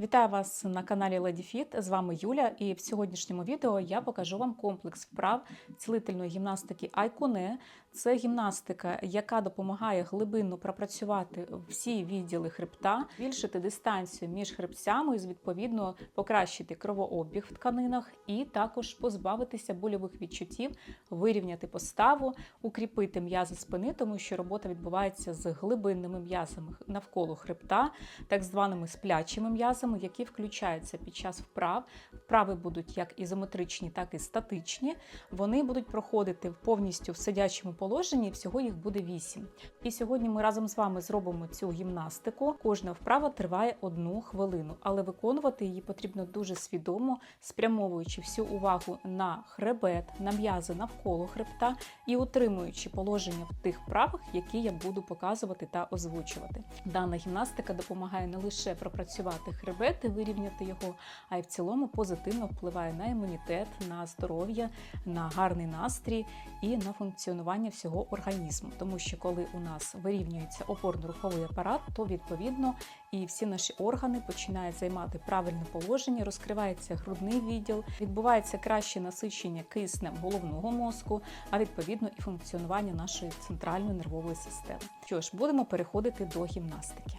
Вітаю вас на каналі LadyFit. З вами Юля, і в сьогоднішньому відео я покажу вам комплекс вправ цілительної гімнастики Айконе. Це гімнастика, яка допомагає глибинно пропрацювати всі відділи хребта, збільшити дистанцію між хребцями і відповідно покращити кровообіг в тканинах, і також позбавитися больових відчуттів, вирівняти поставу, укріпити м'язи спини, тому що робота відбувається з глибинними м'язами навколо хребта, так званими сплячими м'язами, які включаються під час вправ. Вправи будуть як ізометричні, так і статичні. Вони будуть проходити повністю в сидячому положенні. Всього їх буде вісім. І сьогодні ми разом з вами зробимо цю гімнастику. Кожна вправа триває одну хвилину, але виконувати її потрібно дуже свідомо, спрямовуючи всю увагу на хребет, на м'язи навколо хребта і утримуючи положення в тих вправах, які я буду показувати та озвучувати. Дана гімнастика допомагає не лише пропрацювати хребет і вирівняти його, а й в цілому позитивно впливає на імунітет, на здоров'я, на гарний настрій і на функціонування всього організму. Тому що коли у нас вирівнюється опорно-руховий апарат, то відповідно і всі наші органи починають займати правильне положення, розкривається грудний відділ, відбувається краще насичення киснем головного мозку, а відповідно і функціонування нашої центральної нервової системи. Що ж, будемо переходити до гімнастики.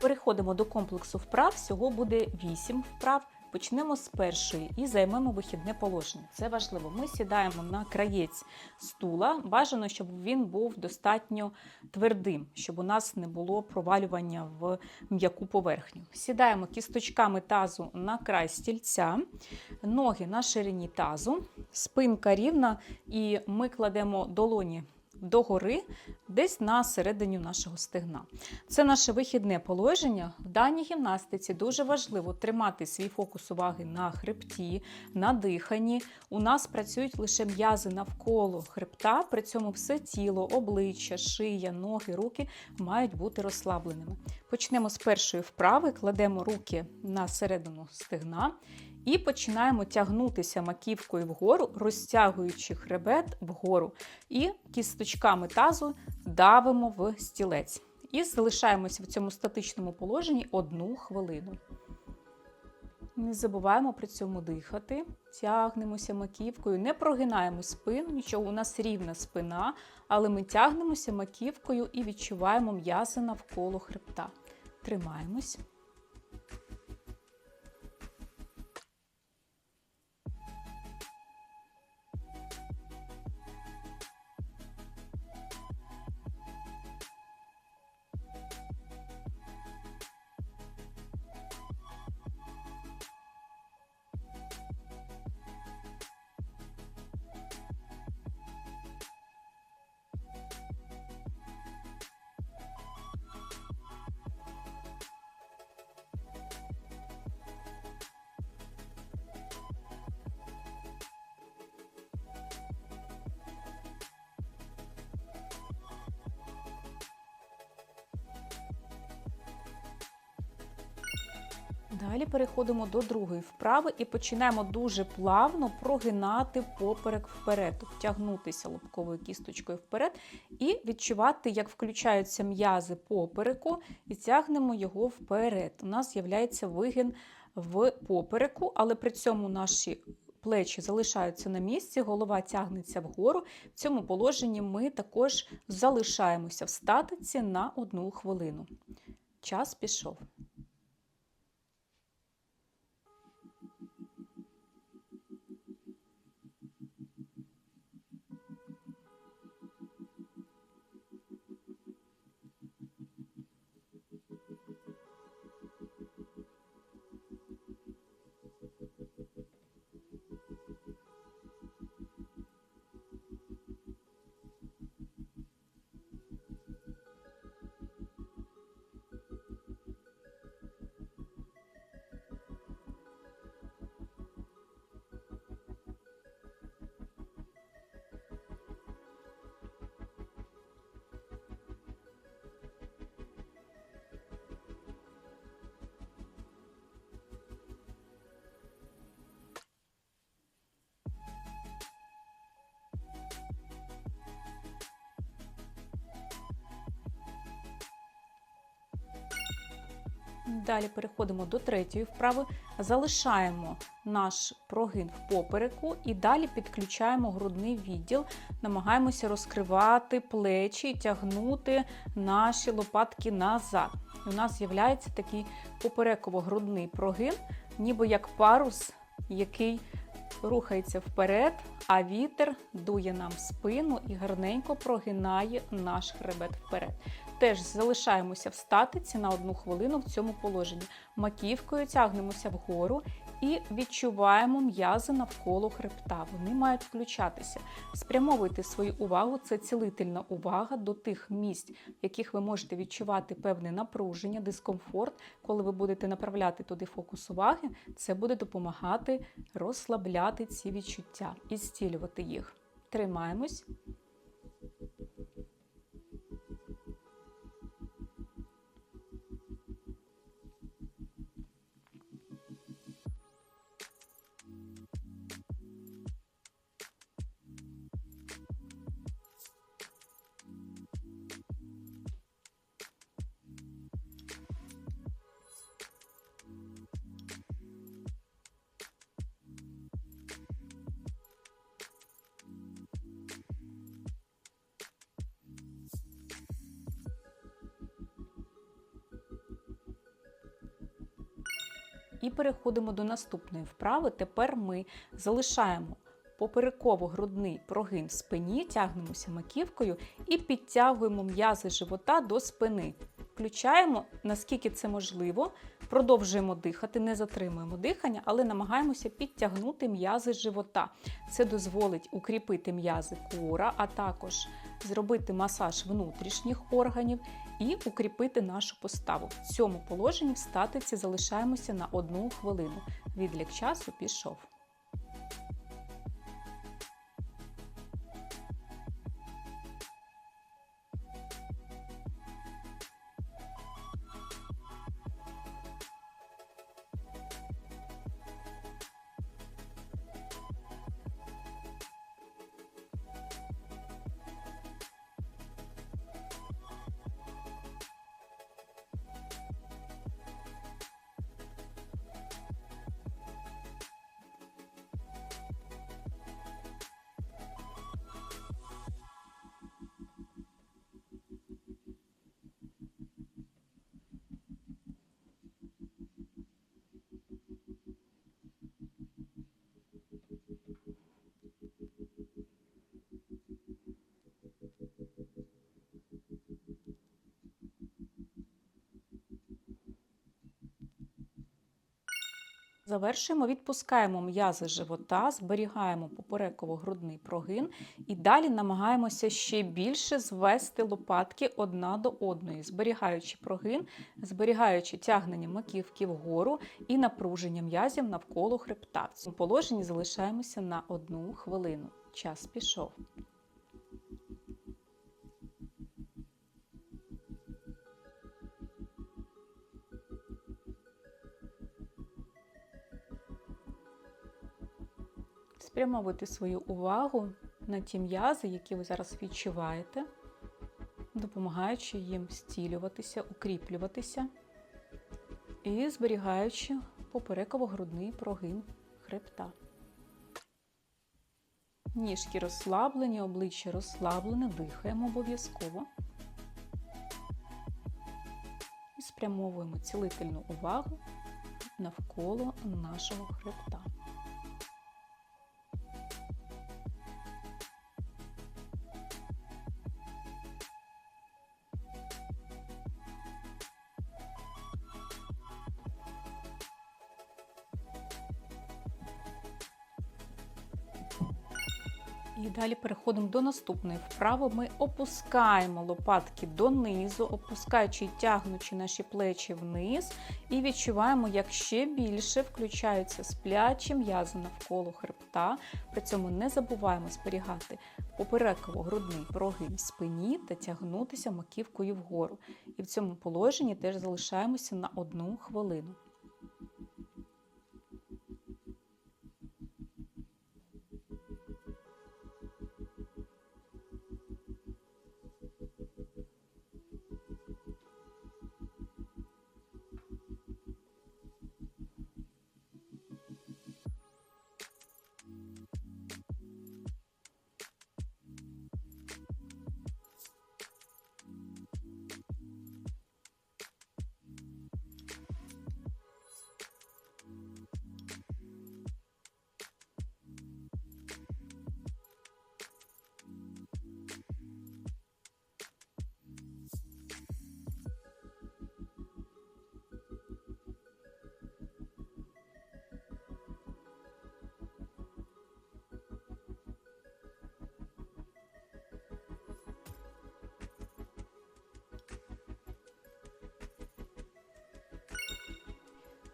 Переходимо до комплексу вправ. Всього буде 8 вправ. Почнемо з першої і займемо вихідне положення. Це важливо. Ми сідаємо на краєць стула. Бажано, щоб він був достатньо твердим, щоб у нас не було провалювання в м'яку поверхню. Сідаємо кісточками тазу на край стільця, ноги на ширині тазу, спинка рівна, і ми кладемо долоні догори, десь на середині нашого стегна. Це наше вихідне положення. В даній гімнастиці дуже важливо тримати свій фокус уваги на хребті, на диханні. У нас працюють лише м'язи навколо хребта, при цьому все тіло, обличчя, шия, ноги, руки мають бути розслабленими. Почнемо з першої вправи, кладемо руки на середину стегна. І починаємо тягнутися маківкою вгору, розтягуючи хребет вгору. І кісточками тазу давимо в стілець. І залишаємося в цьому статичному положенні одну хвилину. Не забуваємо при цьому дихати, тягнемося маківкою, не прогинаємо спину, нічого, у нас рівна спина, але ми тягнемося маківкою і відчуваємо м'язи навколо хребта. Тримаємось. Далі переходимо до другої вправи і починаємо дуже плавно прогинати поперек вперед, втягнутися лобковою кісточкою вперед і відчувати, як включаються м'язи попереку, і тягнемо його вперед. У нас з'являється вигин в попереку, але при цьому наші плечі залишаються на місці, голова тягнеться вгору. В цьому положенні ми також залишаємося в статиці на одну хвилину. Час пішов. Далі переходимо до третьої вправи, залишаємо наш прогин в попереку і далі підключаємо грудний відділ, намагаємося розкривати плечі, тягнути наші лопатки назад. У нас з'являється такий попереково-грудний прогин, ніби як парус, який рухається вперед, а вітер дує нам спину і гарненько прогинає наш хребет вперед. Теж залишаємося в статиці на одну хвилину в цьому положенні. Маківкою тягнемося вгору і відчуваємо м'язи навколо хребта. Вони мають включатися. Спрямовуйте свою увагу, це цілительна увага до тих місць, в яких ви можете відчувати певне напруження, дискомфорт. Коли ви будете направляти туди фокус уваги, це буде допомагати розслабляти ці відчуття і зцілювати їх. Тримаємось. І переходимо до наступної вправи. Тепер ми залишаємо попереково-грудний прогин в спині, тягнемося маківкою і підтягуємо м'язи живота до спини. Включаємо, наскільки це можливо, продовжуємо дихати, не затримуємо дихання, але намагаємося підтягнути м'язи живота. Це дозволить укріпити м'язи кура, а також зробити масаж внутрішніх органів і укріпити нашу поставу. В цьому положенні в статиці залишаємося на одну хвилину. Відлік часу пішов. Завершуємо, відпускаємо м'язи живота, зберігаємо попереково-грудний прогин і далі намагаємося ще більше звести лопатки одна до одної, зберігаючи прогин, зберігаючи тягнення маківки вгору і напруження м'язів навколо хребта. В цьому положенні залишаємося на одну хвилину. Час пішов. Спрямовувати свою увагу на ті м'язи, які ви зараз відчуваєте, допомагаючи їм зцілюватися, укріплюватися і зберігаючи попереково-грудний прогин хребта. Ніжки розслаблені, обличчя розслаблене, дихаємо обов'язково. І спрямовуємо цілительну увагу навколо нашого хребта. І далі переходимо до наступної вправи. Ми опускаємо лопатки донизу, опускаючи і тягнучи наші плечі вниз, і відчуваємо, як ще більше включаються сплячі м'язи навколо хребта. При цьому не забуваємо зберігати попереково грудний прогин в спині та тягнутися маківкою вгору. І в цьому положенні теж залишаємося на одну хвилину.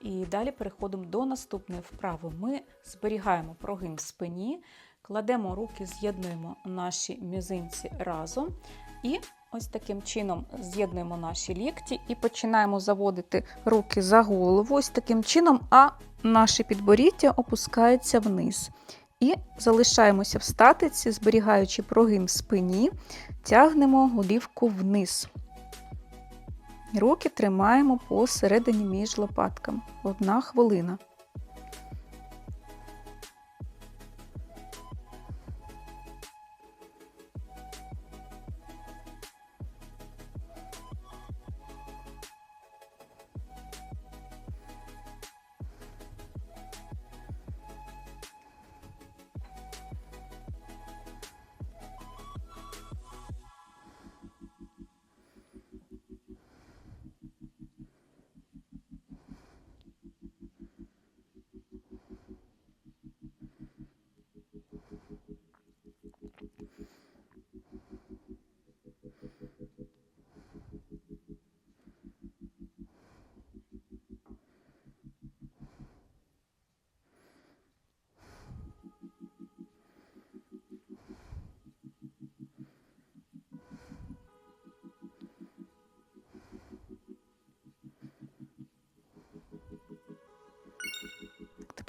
І далі переходимо до наступної вправи. Ми зберігаємо прогин в спині, кладемо руки, з'єднуємо наші мізинці разом. І ось таким чином з'єднуємо наші лікті і починаємо заводити руки за голову. Ось таким чином, а наше підборіддя опускається вниз. І залишаємося в статиці, зберігаючи прогин в спині, тягнемо голівку вниз. Руки тримаємо посередині між лопатками. Одна хвилина.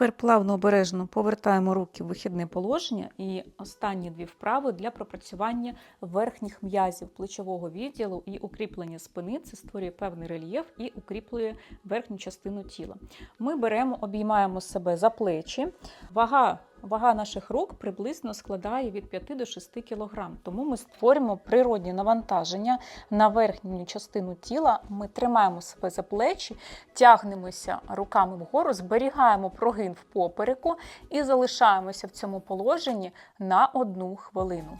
Тепер плавно обережно повертаємо руки в вихідне положення і останні дві вправи для пропрацювання верхніх м'язів плечового відділу і укріплення спини. Це створює певний рельєф і укріплює верхню частину тіла. Ми беремо, обіймаємо себе за плечі. Вага Вага наших рук приблизно складає від 5 до 6 кг. Тому ми створюємо природні навантаження на верхню частину тіла. Ми тримаємо себе за плечі, тягнемося руками вгору, зберігаємо прогин в попереку і залишаємося в цьому положенні на одну хвилину.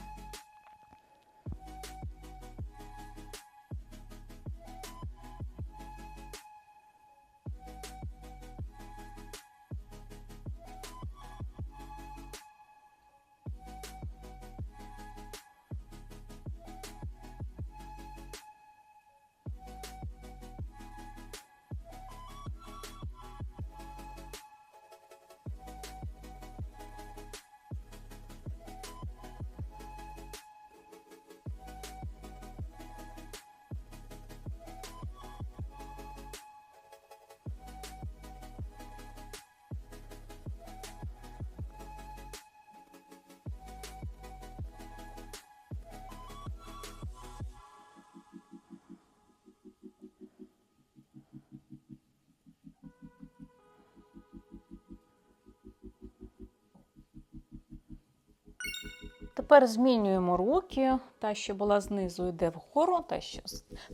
Тепер змінюємо руки. Та, що була знизу, йде вгору, та, що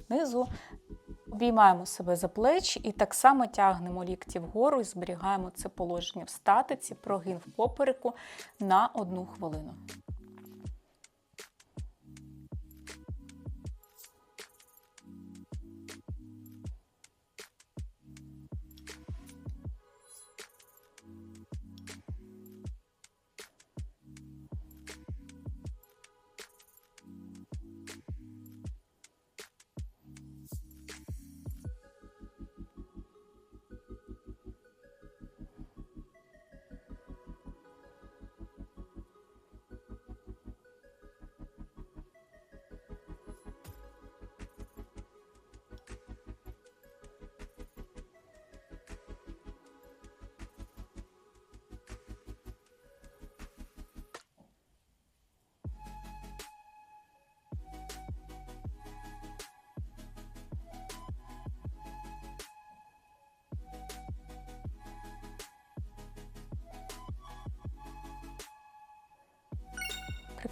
знизу. Обіймаємо себе за плечі і так само тягнемо лікті вгору і зберігаємо це положення в статиці, прогин в попереку на одну хвилину.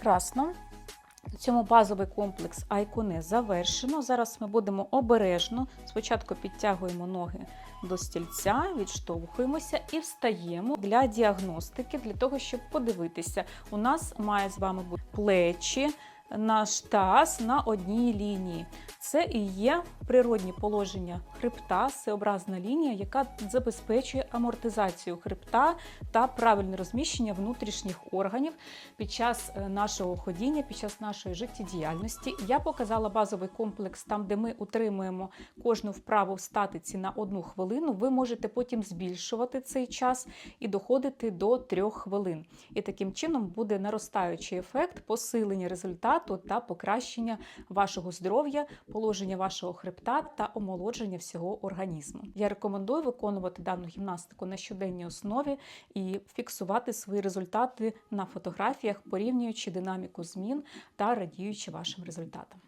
Прекрасно. На цьому базовий комплекс Айконе завершено. Зараз ми будемо обережно. Спочатку підтягуємо ноги до стільця, відштовхуємося і встаємо для діагностики, для того, щоб подивитися. У нас має з вами бути плечі, наш таз на одній лінії. Це і є природні положення хребта, С-образна лінія, яка забезпечує амортизацію хребта та правильне розміщення внутрішніх органів під час е, нашого ходіння, під час нашої життєдіяльності. Я показала базовий комплекс там, де ми утримуємо кожну вправу в статиці на одну хвилину. Ви можете потім збільшувати цей час і доходити до трьох хвилин. І таким чином буде наростаючий ефект посилення результату та покращення вашого здоров'я, положення вашого хребта та омолодження всього організму. Я рекомендую виконувати дану гімнастику на щоденній основі і фіксувати свої результати на фотографіях, порівнюючи динаміку змін та радіючи вашим результатам.